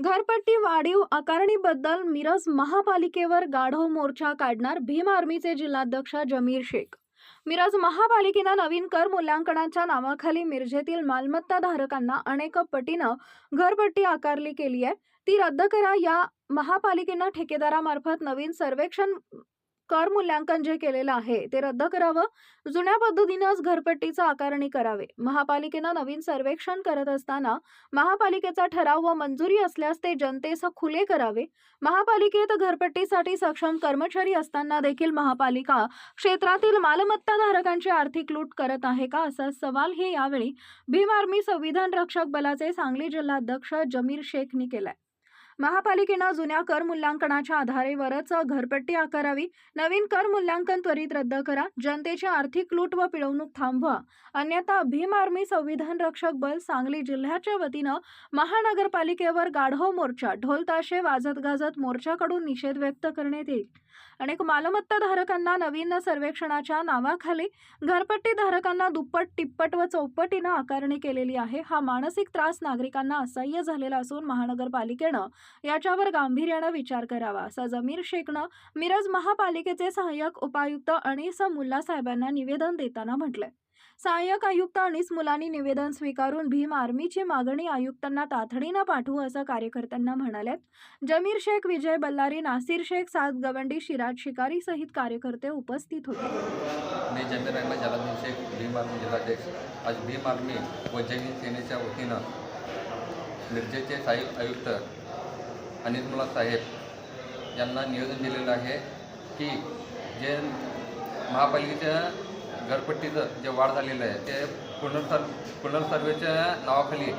घरपट्टी वाढीव आकारणीबद्दल मिरज महापालिकेवर गाढव मोर्चा काढणार भीम आर्मीचे जिल्हाध्यक्ष जमीर शेख. मिरज महापालिकेनं नवीन कर मूल्यांकनाच्या नावाखाली मिरजेतील मालमत्ता धारकांना अनेक पटीनं घरपट्टी आकारली केली आहे ती रद्द करा या महापालिकेनं ठेकेदारामार्फत नवीन सर्वेक्षण कर मूल्यांकन जे केलेलं आहे ते रद्द करावं. जुन्या पद्धतीनंच घरपट्टीचं आकारणी करावे. महापालिकेनं नवीन सर्वेक्षण करत असताना महापालिकेचा ठराव व मंजुरी असल्यास ते जनतेस खुले करावे. महापालिकेत घरपट्टीसाठी सक्षम कर्मचारी असताना देखील महापालिका क्षेत्रातील मालमत्ता धारकांची आर्थिक लूट करत आहे का असा सवाल हे यावेळी भीम आर्मी संविधान रक्षक बलाचे सांगली जिल्हाध्यक्ष जमीर शेखनी केलाय. महापालिकेनं जुन्या कर मूल्यांकनाच्या आधारेवरच घरपट्टी आकारावी नवीन कर मूल्यांकन त्वरित रद्द करा जनतेची आर्थिक लूट व पिळवणूक थांबवा. अन्यथा भीम आर्मी संविधान रक्षक बल सांगली जिल्ह्याच्या वतीनं महानगरपालिकेवर गाढव मोर्चा ढोलताशे वाजत गाजत मोर्चाकडून निषेध व्यक्त करण्यात येईल. अनेक मालमत्ता धारकांना नवीन सर्वेक्षणाच्या नावाखाली घरपट्टी धारकांना दुप्पट तिप्पट व चौपटीनं आकारणी केलेली आहे. हा मानसिक त्रास नागरिकांना असह्य झालेला असून महानगरपालिकेनं याच्यावर गांभीर्यानं विचार करावा. असं जमीर शेखनं मिरज महापालिकेचे सहाय्यक उपायुक्त अनिस मुल्ला साहेबांना निवेदन देताना म्हटलंय. सहाय्यक आयुक्त अनिस मुलांनी निवेदन स्वीकारून भीम आर्मीची मागणी आयुक्तांना तातडीनं पाठवू असं कार्यकर्त्यांना म्हणालेत जमीर शेख विजय बल्लारी नासिर शेख सात गवंडी शिराज शिकारी सहित कार्यकर्ते उपस्थित होते. मी जमीर अहमद जलालुद्दीन शेख भीम आर्मी जिल्हाध्यक्ष. आज भीम आर्मी व जैन सेनेच्या वतीनं मिरजेचे साहेब आयुक्त अनिर्मला साहेब यांना निवेदन दिलेलं आहे की जे महापालिकेच्या घरपट्टीचं जे वाढ झालेलं आहे ते पुनर्सर् पुनर्सर्वेच्या नावाखाली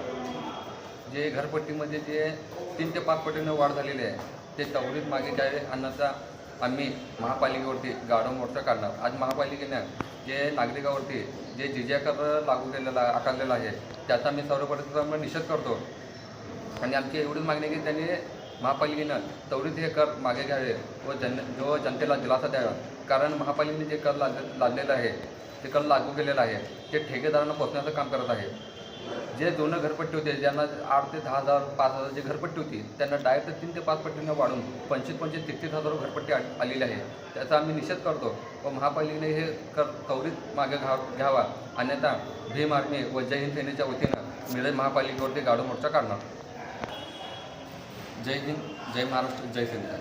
जे घरपट्टीमध्ये जे तीन ते पाच पटीनं वाढ झालेली आहे ते तवडीत मागे जावे अन्नाचा आम्ही महापालिकेवरती गाढव मोर्चा काढणार. आज महापालिकेनं जे नागरिकावरती जे जिजाकर लागू केलेला आकारलेला आहे त्याचा मी सर्वप्रथम निषेध करतो. आणि आमची एवढीच मागणी की त्यांनी महापालिकेनं त्वरित हे कर मागे घ्यावे व जन जो जनतेला दिलासा द्यावा. कारण महापालिकेने जे कर लाद लादलेलं आहे ते कर लागू केलेलं आहे ते ठेकेदारांना पोचण्याचं काम करत आहे. जे जुनं घरपट्टी होते ज्यांना आठ ते दहा हजार पाच हजार जी घरपट्टी होती त्यांना डायरेक्ट तीन ते पाच पट्टीनं वाढून पंचवीस पंचवीस तेहतीस हजार घरपट्टी आलेली आहे. त्याचा आम्ही निषेध करतो व महापालिकेने हे कर त्वरित मागे घा घ्यावा. अन्यथा भीम आर्मी व जय हिंद सेनेच्या वतीनं मिरज महापालिकेवरती गाडो मोर्चा काढणार. जय हिंद जय महाराष्ट्र जय सेना